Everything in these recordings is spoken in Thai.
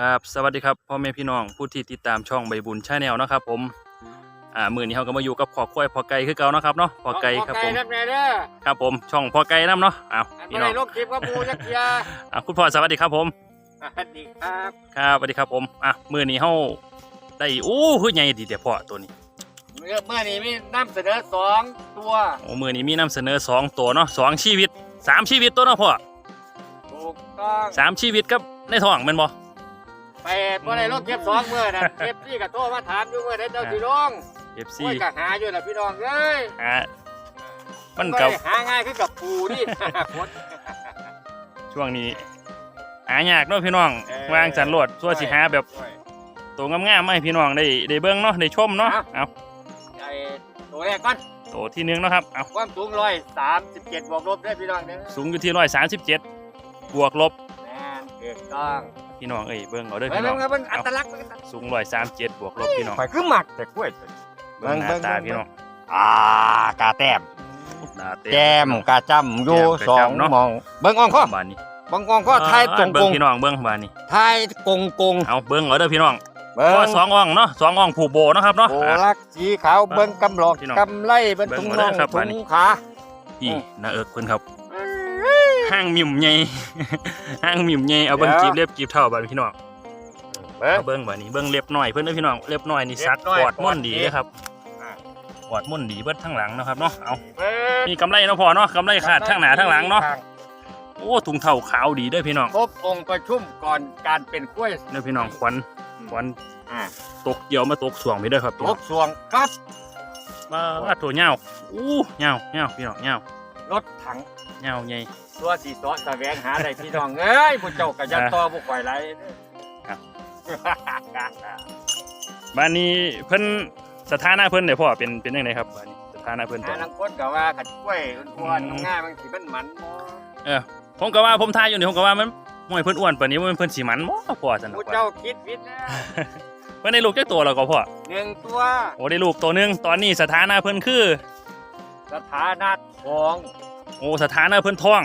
ครับสวัสดีครับพ่อแม่พี่น้องผู้ที่ติดตามช่องใบบุญชาแนลนาะครับผมอ่ามือนี้เขาก็มาอยู่กับพ่อควายพ่อไก่คือเก่าเนาะครับเนาะพ่อไก่ครับผมพ่อไก่รับแน่เด้อครับผมช่องพ่อไก่น้ำเนาะอ้าวอันพี่บ่น้อได้งลงคลิปกับหมูจักเทียอ่าคุณพ่อสวัสดีครับผมสวัสดีครับครับสวัสดีครับผมอะมือนี้เขาได้อู้คือใหญ่ดีแต่พ่อตัวนี้เมื่อเมื่อนี้มีนำเสนอสองตัวโอ้มือนี้มีนำเสนอสองตัวเนาะสองชีวิตสามชีวิตตัวเนาะพ่อถูกต้องสามชีวิตกับในท้องแมันบ่ ไปบ่ได้ลงคลิปสองเมื่อนะคลิปนี่ก็โทรมาถามอยู่เมื่อใดเจ้าสิลงเอฟซีโอ้ยก็หาอยู่ล่ะพี่น้องเอ้ยอ่ามันบ่กับได้หาง่ายคือกับปูนี่ คนช่วงนี้หายากเนาะพี่น้องเออวางสันโลดส่วนสิหาแบบตัวงามๆมาให้พี่น้องได้ได้เบิ่งเนาะได้ชมเนาะครับ เอาไอ้ตัวแรกก่อนตัวที่หนึ่งเนาะครับเอาความสูงร้อยสามสิบเจ็ดบวกลบเด้อพี่น้องเด้อสูงอยู่ที่ร้อยสามสิบเจ็ดบวกลบ แม่นถูกต้อง พี่น้องเอ้ยเบิ่งเอาเด้อเบิ่พี่งน้องเบิ่งเบิ่งอัเอาตลักษณ์เบิ่งอัตลักษณ์สูงร้อยสามเจ็ดบวกลบพี่น้องข่อยคือหมักแต่กล้วยเบิ่งหน้าตาพี่น้องอ่ากาแต้มหน้าเต็แก้มกาจำอยู่แก้มกาสองจำเนาะหมอง เบิ้งอ่องข้อบานนี้เบิ้งอ่องข้อไทยกงเบิ่กงงพี่น้องเบิ่งบานนี้ไทยกงกงเอาเบิ่งเอาเด้อพี่น้องเบิ้พองสองอ่องเนาะสองอ่องผูกโบเนาะครับเนาะโบอะลักสีขาวเบิ้งกำหลอกพี่น้องกำไล่เบิ้งเบิ่งถุงมาน่องเด้อครับถุบัดงนี้ขาพี่หน้าเอิกเพิ่นครับ ห้างมิมใหญ่ห้างมิมใหญ่เอาเบิ่งจีบเล็บจีบเท่าบานพี่น้องเบิ้งเอาเบิ้งบ่านี้เบิ้งเล็บหน่อยเพิ่นเด้อพี่น้องเล็บหน่อยนี่ซักเล็บน้อยกอดม่วนดีกอดดีเลยครับอ่ากอดม่วนดีเบิดทั้งหลังเนาะครับเนาะเอาเบิ้งมีกำไรเนาะพอเนาะกำไรขาดทั้งหน้าทั้งหลังเนาะโอ้ถุงเท้าขาวดีเด้อพี่น้องครบองค์ประชุมก่อนการเป็นกล้วยเด้อพี่น้องควันควันอ่าตกเกี่ยวมาตกสวงไปเด้อครับลบสวงครับมาว่าตัวเหย้าอู้เหย้าเหย้าพี่น้องเหย้ารถถังเหย้าใหญ่ ตัวสีสอแสวงหาได้พี่น้องเอ้ยผู้เจ้าก็อยันอ่าต่อผู้ข่อยไรครับ บ้านนี้เพิ่นสถานะเพิ่นได้พ่อเป็นเป็นจังไดครับบ้านนี้สถานะเพิ่นตออ่านนี้ลังคนก็ว่าขัดกล้วยอ้วนๆง่ายๆบางทีมันหมันบ่เออผมก็ว่าผมทายอยู่นี่ผมก็ว่ามันมวยเพิ่นอ้วนปานนี้มันเพิ่นสิหมันบ่พ่อซั่นผู้เนาะเจ้าคิดผิดนะเพิ่นได้ลูกจักตัวแล้วก็พ่อหนึ่งตัวโอ้ได้ลูกตัวหนึงตอนนี้สถานะเพิ่นคือ สถานะของโอ้สถานะเพิ่นท้อง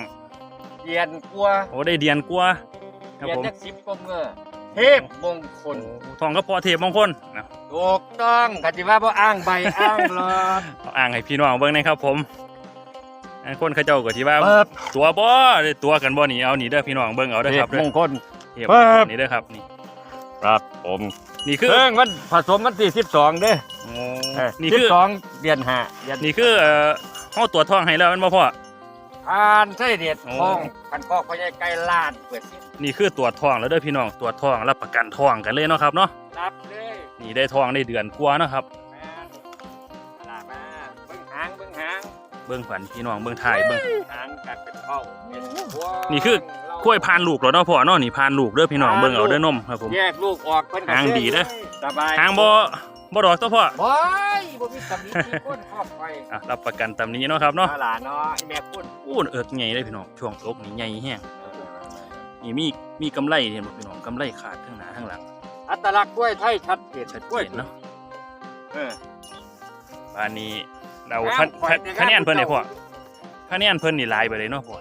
เรียนกลัวโอ้ได้เดียนกว่าครับเรียนผมนักสิบกว่าเมื่อเทพมงคลท้องก็พอเทพมงคลนะถูกต้องกติว่าบ่อ้างใบอ้างหลอดเอาอ่างให้พี่น้องเบิ่งหนะครับผมอันคนเขาเจ้าก็ที่ว่าเปิดตัวบ่ได้ตัวกันบ่นี่เอานี่เด้อพี่น้องเบิ่งเอาเด้อเทครัพบเด้มองคล เทพเปิดนี่เด้อครับนี่ครับผมนี่คือ เครื่องมันผสมมันที่สิบสองเด้โอ้อนี่สิคืบอสองเดือนห้าเดือนนี่คือเอ่อเฮาตรวจท้องให้แล้วแม่นบ่พ่อ ทานไส้เด็ดโอ้ทองกันคอกพญาไก่ลาดเปิดสินี่คือตรวจท้องแล้วเด้อพี่น้องตรวจท้องรับประกันท้องกันเลยเนาะครับเนาะรับเลยนี่ได้ท้องได้เดือนกว่าเนาะครับ แม่นลามาเบิ่งหางเบิ่งหางเบิ่งผันพี่น้องเบิ่งถ่ายเบิ่ง หางกัดเป็นเข้าเป็นหัวนี่คือ กล้วยพานลูกแล้วเนาะพ่อเนาะนี่พานลูกเด้อพี่น้องเบิ่งเอาเด้อนมครับผม แยกลูกออกเพิ่นก็หางดีเด้อ สบาย หางบ่ บ่ดอกตัวพ่อบ่อยบ่มีตำหนิมีคนครอบไปอะรับประกันตามนี้เนาะครับเนาะมาหลานเนาะไอ้แม่พูดอู้เอิกใหญ่เลยพี่น้องช่วงอกนี่ใหญ่แฮงนี่มีมีกำไรเห็นบ่พี่น้องกำไรขาดทั้งหน้าทั้งหลัง อัตลักษณ์กล้วยไทยชัดเจนชัดกล้วยเจนเนาะเออบ้านนี้เรางามคะข่อยแต่งามคะแนนเพิ่นได้พ่อเจ้าคะแนนเพิ่นนี่หลายไปเลยเนาะพ่อ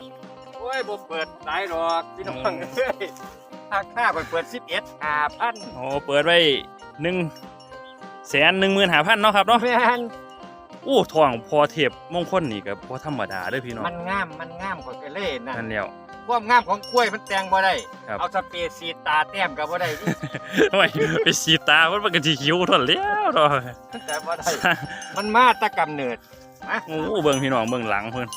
โอ้ยบ่เปิดหลายดอกพี่น้องอืมเอ้ยถ้าค่าข่อยเปิด11 5,000โอ้เปิดไว้หนึ่ง แสนหนึ่งหมื่นห้าพันเนาะครับเนาะแม่นอู้ทองพอเทพมงคลนี่ก็บ่ธรรมดาเด้อพี่น้องมันงามมันงามข่อยก็เล่นนั่นนั่นแล้ว ความงามของกล้วยมันแต่งบ่ได้ ครับ เอาสเปรย์สีตาแต้มก็บ่ได้นี่ทำไมไปสีตามันก็สิหิวทนแล้วเนาะแต่บ่ได้มันมาแตะกำเนิดนะโอ้เบิ่งพี่น้องเบิ่งหลังเพิ่น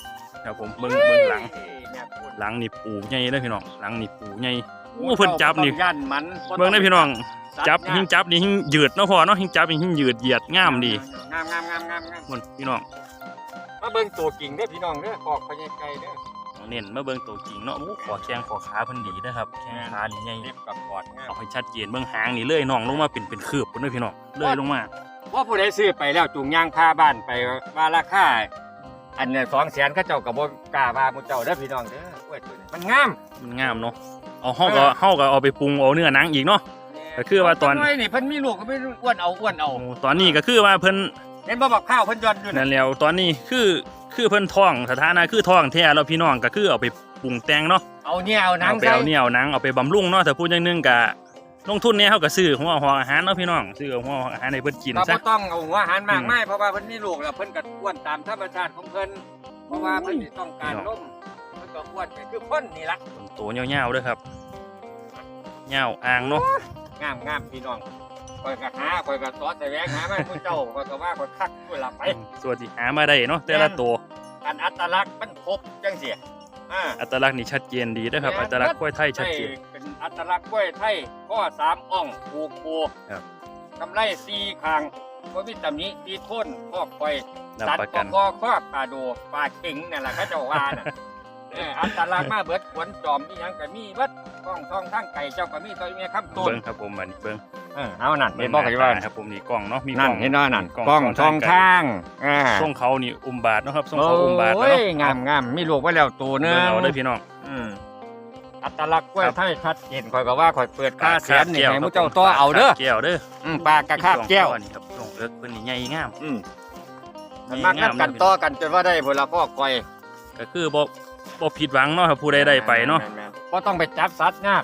ครับผมเบิ่งเบิ่งหลังเอ้ยแม่พูดหลังนี่ปูใหญ่เด้อพี่น้องหลังนี่ปูใหญ่ โอ้เพิ่นจับนี่ ต้องยันมันเบิ่งได้อพี่น้องสัตว์ จับยากหิ้งจับนี่หิ้งยืดเนาะพ่อเนาะหิ้งจับนี่หิ้งยืดเหยียดงามดีงามงามงามงามงามมันพี่น้องมาเบิ่งตัวกิ่งเด้อพี่น้องเด้อออกพญาไก่เด้อเน้นมาเบิ่งตัวจริงเนาะโอ้ขอแข้งขอขาเพิ่นดีเด้อครับแข้งขานี่ใหญ่เล็บกับกอดงามเอาให้ชัดเจนเบื้องหางนี่เลื่อยน่องลงมาเป็นเป็นคืบพุ่นเด้อพี่น้องเลื่อยลงมาว่าผู้ใดซื้อไปแล้วจูงยางพาบ้านไปว่าราคาอันเนี่ยสองแสนเขาเจ้ากับบ่กล้าว่าหมูเจ้าเด้อพี่น้องเด้อกล้วยตัวนี้มันงามมันงามเนาะเอาเฮาก็เฮาก็เอาไปปรุงเอาเนื้อหนังอีกเนาะ ก็คือว่าตอนเพิ่นี่เพิ่นมีลูกก็ไม่รู้อ้วนเอาอ้วนเอาโอ้ตอนนี้ก็คือว่าเพิ่นเห็นบ่บอกข้าวเพิ่นย้อนอยู่นั่นะนแล้วตอนนี้คือคือเพิ่นท้องสถานะคือท้องแท้แล้วพี่น้องก็คือเอาไปปรุงแต่งเนาะเอาเนี่ยเอาหนังเอาไปใส่เอาเนี่ยเอาหนังเอาไปบำรุงเนาะแต่พูดอย่างหนึงก็ลงทุนเนี่ยเขาก็ซื้อหัวหออาหารเนาะพี่น้องซื้อหัวหออาหารให้เพิ่นกินเราซะก็ต้องเอาหัวอาหารมากอืมมายเพราะว่าเพิ่นมีลูกแล้วเพิ่นก็อ้วนตามธรรมชาติของเพิ่นเพราะว่าเพิ่นสิต้องการนมเพิ่นก็อ้วนไปคือคนนี่ล่ะตัวยาวๆเด้วยครับยาวอ่างเนาะ งามงามพี่น้องคอยก็หาคอยก็สอดแสวงหามาให้ผู้เจ้าคอยก็ว่าคอยคักด้วยล่ะไป ส่วนที่หามาได้เนาะแต่ละตัวอันอัตลักษณ์มันครบจังซี่อ่าอัตลักษณ์นี่ชัดเจนดีเด้อครับแม่นอัตลักษณ์กล้วยไทยชัดเจนใช่เป็นอัตลักษณ์กล้วยไทยข้อสามอ่องผูกโบครับกำไรสี่คางก็มีตำหนี้ตีโทนข้อคอยรับสัตประว์กันก็ข้อปลาโดปลาเข็งนั่นแหละเขาเจ้าว่าน่ะ เอออัตลักษณ์มาเบิดขวนจอมนี่ยังก็มีเบิดกล้องทองทั้งไก่เจ้าก็มีตัวเมียคำต้นเบิ้งครับผมอันนี้เบิ้งเออเอานั่นเบิ้เห็งนบอกหกันน้าว่าตาครับผมนี่กล้องเนาะมีกนั่ล้นอง เห็นว่านั่นกล้องกล้องทองไก่ข้างอ่าทรงเขานี่อุ้มบาทเนาะครับทรงโอ้เขาอุ้มบาทเนาะยงามงามมีลูกไว้แล้วตัวหนึเบิ้งงเอาเด้อพี่น้อง อืมอัตลักษณ์กล้วยครับ ไทยชัดเจนคอยก็ว่าคอยเปิดค่าแสนนี่คบให้มุเจ้าต่อเอาเด้อแก้วเด้ออืมปลากระคาบแก้ว นี่ครับทรงเอิกเพิ่นนี่ใหญ่งามอืมมันมากนับกันต่อกันจนว่าได้ผลละพ่อกอยก็คือบ่ บ่ผิดหวังเนาะครับผู้ใดได้ไปเนาะแม่ๆบ่ต้องไปจับสัตว์งาบ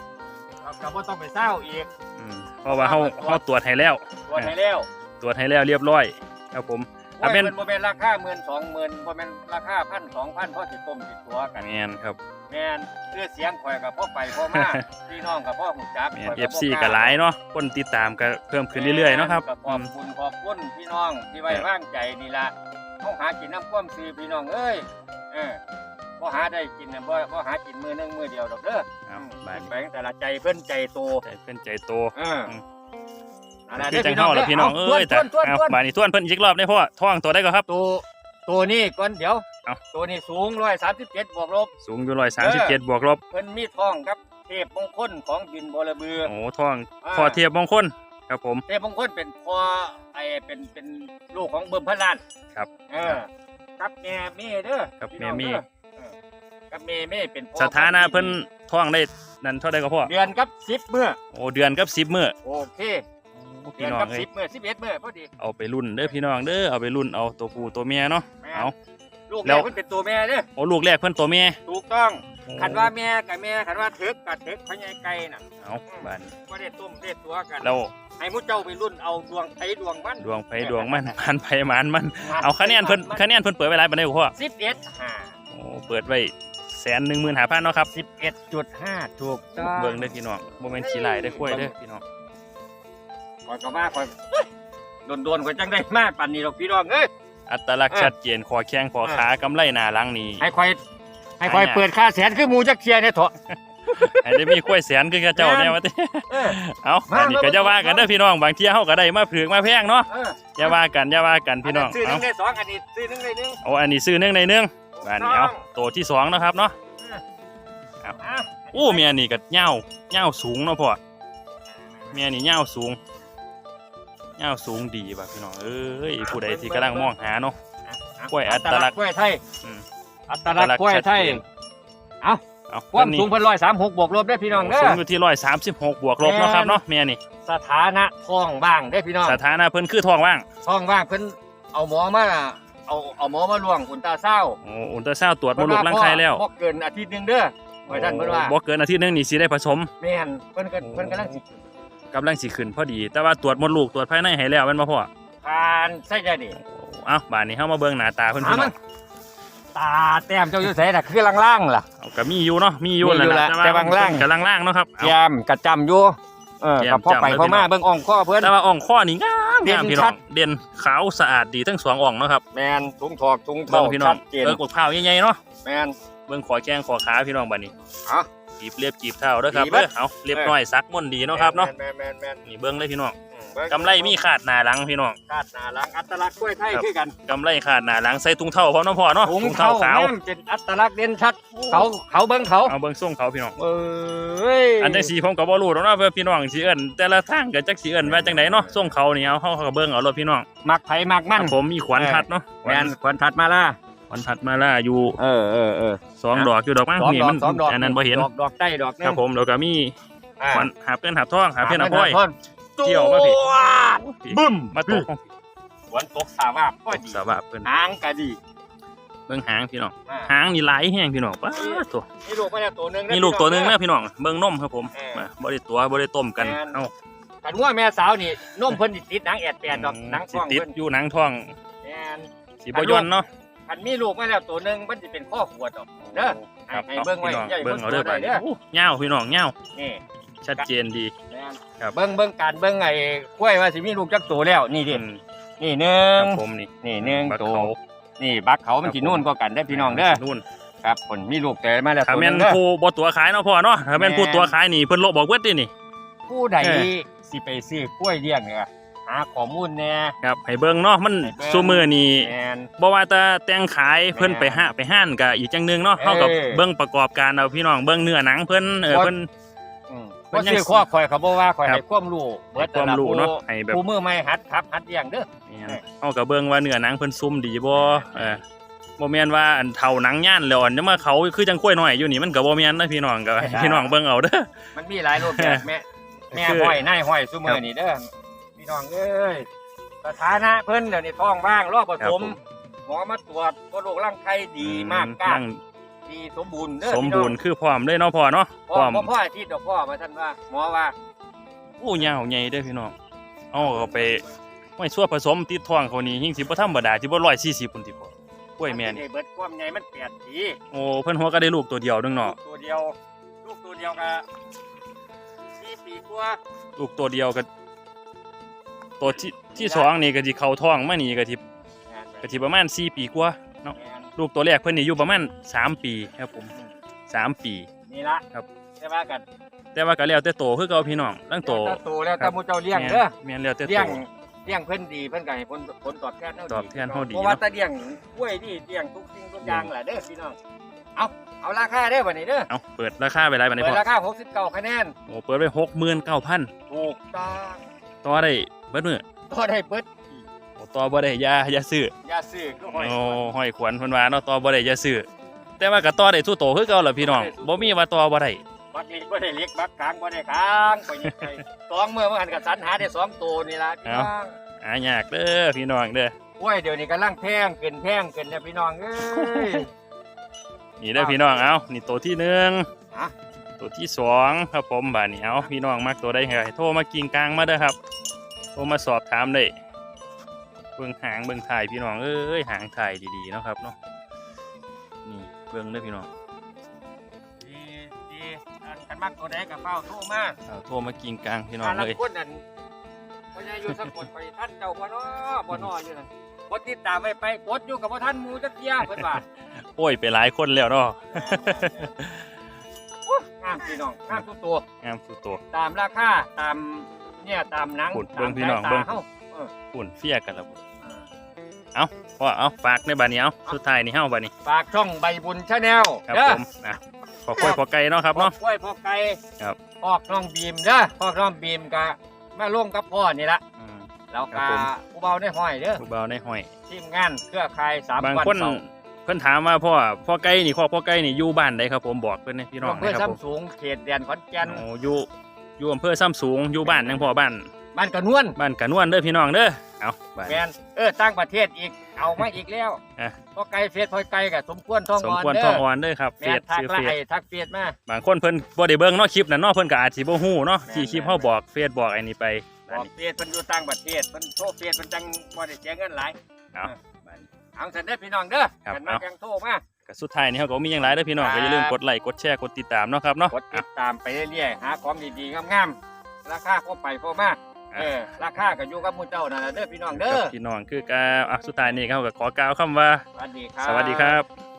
เราก็บ่ต้องไปเศร้าอีกอืมเพราะว่าเฮาเฮาตรวจให้แล้วตัวให้แล้วตรวจให้แล้วเรียบร้อย ครับผมว่าอะแม่เป็นนบ่เป็นราคาหมื่นสองหมื่นบ่เป็นราคาพันสองพันเพราะสิต้มสิตัวกัน แม่นครับแม่นเพื่อเสียงข่อยกับพ่อไปพ่อมา พี่น้องกับพ่อหูจักแม่นข่อย FC ก็หลายเนาะคนติดตามก็เพิ่มขึ้นเรื่อยๆเนาะครับขอบคุณขอบคุณพี่น้องที่ไว้วางใจนี่ล่ะเขาหากินน้ำความซื้อพี่น้องเอ้ยเออ บ่หาได้กินน่ะบ่บ่หากินมื้อหนึงมื้อเดียวดอกเด้อเอาอืมบาดแบ่งแต่ละใจเพิ่นใจโตใจเพิ่นใจโต เอออืมนั่นล่ะคือด้จังเฮาแล้วพี่น้องเอ้ยแต่ทวนทวนทเอาวนบาดนี้ทวนเพิ่นอีกรอบได้พ่อท้องตัวได้ก็ครับ ตัวตัวนี้ก่อนเดี๋ยวเอาตัวนี้สูง137บวกลบ สูงอยู่137บวกลบ เพิ่นมีท้องครับ เทพมงคลของบินบรบือโอ้ท้องอ่าพอเทียบมงคลครับผม เทพมงคลเป็นพ่อไอเป็นเป็นลูกของเบิ่มพระลานครับเออกับแม่เม่เด้อกับพี่น้องแม่เม่ด้อเออ กับแม่เม่เป็นพ่อสถานะของเพิ่นท้องได้นั่นเท่าใดก็พ่อเดือนกับสิบเมื่อโอ้เดือนกับ10มื้อโอเคเดืพี่อนน้องกับเอ้สิยบเมื่อสิบเอ็ดเมื่อพอดีเอาไปรุ่นเด้อพี่น้องเด้อเอาไปรุ่นเอาตัวผู้ตัวเมียเนาะแม่เอา ลูกแล้แม่วเพิ่นเป็นตัวแม่เด้อโอ้ลูกแรกเพิ่นตัวเมียถูกต้องโอ้คันว่าแม่กับแม่คันว่าถึกกับถึกพญายไก่น่ะเอาบาดนี้ก็ได้ต้มได้ตัวกันแล้วให้มุเจ้าไปรุ่นเอาดวงไผดวงมันดวงไผดวงมันมันไผมันมัน เอาคะแนนเพิ่นคะแนนเพิ่นเปิดไว้หลายปานใดบ่พ่อสิบเอ็ดห้าโอ้เปิดไว้ แสนหนึ่งหมื่นหาพันเนาะครับสิบเอ็ดจุดห้าถูกต้องเบิ่งเด้อพี่น้องบ่แม่นขี้ลายได้อกล้วยเด้อพี่น้องคอยก็ว่าคอยโดนโดนๆคอยจังได้มาปันนี้หรอกพี่น้องเอ้ย อัตลักษณ์เออชัดเจนคอแข้งคอขากำไลหน้าหลังนี่ให้คอยให้คอยหาเนี่ยเปิดค่าแสนคือหมูจักเชียร์เนี่ยเถอะ ให้ได้มีกล้วยแสนคือกระเจ้าแน่ว่าติเออ เอามาอันนี้ก็มาจะว่ากันเด้อพี่น้องบางเที่ยเฮาก็ได้มาผือกมาแพงเนาะเอออย่าว่ากันอย่าว่ากันพี่น้องซื้อหนึ่เอางในสองอันนี้ซื้อหนึ่งในหนึ่งเอาอันนี้ซื้อหนึงในหนึง อันนี้เอาตัวที่สองเนาะครับเนาะอะอู้เมียนี่ก็เหย้าเหย้าสูงเนาะพ่อเมียนี่เหย้าสูงเหย้าสูงดีว่ะพี่น้องเอ้ยผู้ใดที่กำลังมองหาเนาะกล้วยอัตลักษณ์กล้วยไทยอืมอัตลักษณ์กล้วยไทยเอาเอาความตัวนี้สูงเพิ่นร้อยสามหกบวกลบได้อพี่น้องเด้สูองอยู่ที่ร้อยสามสิบหกบวกลบเนาะครับเนาะเมียนี่สถานะท้องว่างได้อพี่น้องสถานะเพิ่นคือท้องว่างท้องว่างเพิ่นเอาหมอมา เอาเอาหมอมาล่วงอุลตราเศร้าโอ้อุลตราซาวด์ตรวจมดลูกรังไข่แล้วบ่เกินอาทิตย์หนึงเด้อไว้ท่านเพิ่นว่าบ่เกินอาทิตย์หนึงนี่สิได้ผสมแม่นเพิ่นก็เพิ่นกำลังสิกำลังสิขึ้นพอดี แต่ว่าตรวจมดลูกตรวจภายในให้แล้วแม่นบ่พ่อผ่านใช่จ้ะดิเอ้าบาดนี้เฮามาเบิ่งหน้าตาเพิ่นพี่น้องตาแต้มเจ้าอยู่ไสน่ะคือล่างๆล่ะ เอาก็มีอยู่เนาะมีอยู่มีอยู่แหละแหละแต่บางล่างกำลังล่างเนาะครับเอา แยมกระจำอยู่เออแยมกับพ่อไปจำเลยพ่อมาพี่น้อง เบิ่งอ่องข้อเพิ่นแต่ว่าอ่องข้อนี่งาม เด่นงามพี่ชัน้อดงเด่นขาวสะอาดดีทั้งสองอ่องเนาะครับแมนถุงถอกถุงเบิ่เท่างพี่น้องชัดเจนเบิ่งกดข้าวใหญ่ๆเนาะแมนเบิ่งขอแข้งขอขาพี่น้องบัดนี้เอาจีบเรียบจีบเท้าเด้อครับดีเบิเด้ดอเอาเรียบน้อยซักม่วนดีเนาะครับเนาะแมนแมนแมนนี่เบิ่งเลยพี่น้องอืมเบิ่ง กำไรมีขาดหน้าหลังพี่น้องคาดหน้าหลังอัตลักษณ์กล้วยไทยครับคือกันกำไรขาดหน้าหลังใส่ถุงเท้าพร้อมเนาะพ่อเนาะถุงถุงเท้าเท้าขาวน้ำเป็นอัตลักษณ์เด่นชัดเขาเขาเบิ่งเขาเอาเบิ่งส่งเขาพี่น้องเอ้ยอันจังสีผมก็บ่รู้หรอกเนาะว่าพี่น้องสิเอิ้นแต่ละทางก็จักสิเอิ้นว่าจังไดเนาะส่งเขานี่เอาเฮาก็เบิ่งเอารถพี่น้องมักไผมักคมันรับผมมีขวัญทัดเนาะแมนควรถัดมาล่ะขวัญทัดมาล่าอยู่เออเออเออสองดอกอยู่ดอกมั้งสองนี่ดอมักนสองดอกอันนั้นบ่เห็นดอกดอกใต้ดอกหนึงครับผมแล้วก็มีอ่าขวัญหาบเงินหาบทองหาเพชรหาพลอย ท่อนเกี่ยวมาพี่ บึ้มมาตกฝนตกสาวาบก็ดีสาบะเพิ่นหางก็ดีเบิ่งหางพี่น้องอ่าหางนี่หลายแห้งพี่น้องป้าดตัวมีลูกมาแล้วตัวหนึงะมีลูกตัวหนึงพี่นะพี่น้องเบิ่งนมครับผมเออมาบ่ได้ตัวบ่ได้ต้มกันแม่นเอ้ากันว่าแม่สาวนี่นมเพิ่นสิติดหนังแอดแปดดอกหนังสิท้องติดเพิ่นอยู่หนังท้องแม่นสิบ่ย่อนเนาะคันมีลูกมาแล้วตัวหนึงมันสิเป็นข้อขวดดอกเด้อครับให้เนาะเบิ่งไว้พี่น้องอย่าให้เบิ่งเอาเด้อเบิ่บัดงตัวใดเด้นี้อโอ้ยาวพี่น้องยาวนี่ ชัดเจนดีแม่นครับเบิ่งเบิ่งการเบิ่งไอ้กล้วยว่าสิมีลูกจักตัวแล้วนี่ดิอืมนี่หนึ่คงรับผมนี่นี่หนึ่งบักตัวเขา นี่บักเขามันสินู่นก็กันได้อพี่น้องเด้อนู่นครับผลมีลูกแต่มาแล้วถ้าตัวหแม่นึนงเด้อ ผู้บ่ตัวขายเนาะพ่อเนาะถ้าแม่นแม่นผู้ตัวขายนี่เพิ่นโลบอกเบิดดินี่ ผู้ใดเออ สิไปซื้อกล้วยเลี้ยงเนี่ยหาข้อมูลแหน่ ครับให้เบิ่งเนาะมันให้เบิ่ง ซุมื้อนี่แม่นบ่ว่าแต่แต่งขายเพิ่นแม่นไปหาไปห้านก็อีกจังหนึงเนาะเออเฮากับเบิ่งประกอบการเอาพี่น้องเบิ่งเนื้อหนังเพิ่นเออบ่ เพิ่น อืมเพิ่บ่นยังซื้อข้อข่อยเขาบ่ว่าข่อยครับให้ความรู้เบิให้ดความรู้เนาะให้แบบผู้มือใหม่หัดขับหัดเลี้ยงเด้อเนี่ยเฮาก็เบิ่งว่าเนื้อหนังเพิ่นซุ่มดีบ่เออบ่แม่นว่าอันเฒ่าหนังย่านแล้วอันจะมาเขาคือจังกล้วยน้อยอยู่นี่มันก็บ่แม่นนะพี่น้องก็ให้พี่น้องเบิ่งเอาเด้อมันมีหลายรูปแบบแม่แม่คือห้อยนายห้อยซุมื้อนี่เด้อพี่น้องเอ้ยสถานะเพิ่นเดี๋ยวนี้ท้องว่างรอบผครับสผมมหมอมาตรวจก็โรคร่างไข้ดีมากกล้านั่ง ดีสมบูรณ์เด้อสมบูรณ์คือพร้อมเลยเนาะพ่อเนาะพี่น้องพร้อมพ่อพ่ออาทิตย์ดอกพ่อมาท่านว่าหมอว่าโอ้ยาวใหญ่เด้อพี่น้องเอาเข้าไปไว้ส่วนผสมติดท้องเขานี่หิงสิบ่ธรรมดาที่บ่140พุ่นติพ่อกล้วยแม่นนได้เบิดความใหญ่มันแปดสีโอ้เพิ่นหัวก็ได้ลูกตัวเดียวนึงลูเนาะกตัวเดียว ลูกตัวเดียวก็สี่ปีกว่าลูกตัวเดียวก็ตัวที่ที่สองนี่ก็สิเข้าท้องมานี่ก็สิก็สิประมาณ4ปีกว่าเนาะแม่น ลูกตัวแรกเพิ่นนี่อยู่ประมาณ3ปีครับผมสามปี นี่ละครับใช่ว่ากันแต่ว่าก็แล้วแต่โตคือเก่าพี่น้องตั้งโตแล้วแต่โตแล้วครัแต่บหมูเจ้าเลี้ยงเด้อแม่นแล้วแต่เลี้โต ยงเลี้ยงเพิ่นดีเพิ่นก็ให้ผลผลตอบแทนเฮาดีตอบแทนเฮาดีเพราะว่าเนาะ แตาเลี้ยงกล้วยนี่เลี้ยงทุกสิ่งทุกอย่างแหละเด้อพี่น้องเอาเอาราคาเด้อวันนี้เด้อเอาเปิดราคาไปไรบัดนี้เปิพ่ดอราคา69คะแนนโอ้เปิดไป69,000ถูกต้องต่อได้เบิดมื้อต่อได้เบิดโอ้ ต่อบ่ได้อย่าอย่าซื้ออย่าซื้อคือหอยโอ้ห้อยขวัญเพิ่นว่าเนาะต่อบ่ได้อย่าซื้อแต่ว่าก็ต่อได้สู้โตคือเก่าล่ะพี่น้องบ่มีว่าต่อบ่ได้บักเล็กบ่ได้เล็กบักกลางบ่ได้กลางไปยังไงสองเมื่อเมื่อหันกับสันหาได้สองตัวนี่ล่ะพี่น้องหายากเด้อพี่น้องเด้อกล้วยเดี๋ยวนี้กำลังแพงเกินแพงเกินเนี่ยพี่น้องเอ้ยนี่เด้อพี่น้องเอานี่ตัวที่หนึ่งอะตัวที่สองครับผมบาดนี้เอาพี่น้องมักตัวใดให้โทรมากิงกลางมาเด้อครับโทรมาสอบถามได้ เบิ่งหางเบิ่งถ่ายพี่น้องเอ้ยหางถ่ายดีๆเนาะครับเนาะนี่เบิ่งเด้อพี่น้องดีดีอันกันมักตัวใดกับเฝ้าโทรมาเอาโทรมากิงกลางพี่น้องถ้าลัเลยคนนั้นพญาอยู่สะกดไปท่านเจ้าบ่น้อบ่น้ออยู่นั่นบ่ติดตามไว้ไปกดอยู่กับบ่ท่านหมู่จักเที่ยเพิ่นว่าโอ้ยไปหลายคนแล้วเนาะโอ้ยงามพี่น้องงามทุกตัวงามสุดตัวตามราคาตามเนี่ยตามหนังพูดตามเบิ่งพี่น้องสายตาเบิ่งเฮา เออ ปุ่นเฟียกันแล้วบ่อ่าพ่อเอาฝากในบาดนี้เอาสุดท้ายนี่เฮาบาดนี้ฝากช่องใบบุญชาแนลครับเด้อผมนะขอคุยขอไกลเนาะครับเนาะ กล้วยพอกไก่ครับพอกน้องบีมเด้อพอกน้องบีมกะมาร่วมกับพ่อนี่ละอืม แล้วครักะบผม ผู้เบาได้ห้อยเด้อผู้เบาในห้อย ทีมงานเครือข่ายสามบางวันคนเสาร์เพิ่นถามว่าพ่อพ่อไก่นี่พ่อพ่อไก่นี่อยู่บ้านใดครับผมบอกเพิ่นให้พี่น้องอำเภอนะครับผมซ้ำสูงเขตแดนขอนแก่นโอ้อยู่อยู่อำเภอซ้ำสูงอยู่บ้านยังพ่อบ้าน บ้านกระนวนบ้านกะนวนเด้อพี่น้องเด้อเอาบ้าน แมนเออตั้งประเทศอีกเอามาอีกแล้วอะ พอไก่เฟสพอไก่กับสมควรท้องสมอ่อนควรเด้ทอองอ่อนเด้อครับแมเฟนซทักชื่อละเฟซไอ้ทักเฟสมา บางคนเพิ่นบ่ได้เบิ่งเนาะคลิปนั่นเนาะเพิ่นก็อาจสิบ่ฮู้เนาะแม่นที่คลิปเฮาบอกเฟซบอกไอ้นี่ไปบอนกบ้านี้ เฟสเพิ่นอยู่ต่างประเทศเพิ่นโทรเฟสเพิ่นจังบ่ได้เสียเงินหลายเอาบ้านนี้เอาเสร็จเด้อพี่น้องเด้อครับกันมาเอา จังโทรมา ก็สุดท้ายนี่เฮาก็มีหยังหลายเด้อพี่น้องครับก็อย่าลืมกดไลค์กดแชร์กดติดตามเนาะครับเนาะกดติดตามไปเรื่อยๆ หาของดีๆ งามๆ ราคาพอไปพอมา เออราคาก็อยู่กับหมู่เจ้านั่นแหละเด้อพี่น้องเด้กัอบพี่น้องคือกาอะสุดท้ายนี่เขาก็ขอกล่าวคำว่า สวัสดีครับ สวัสดีครับ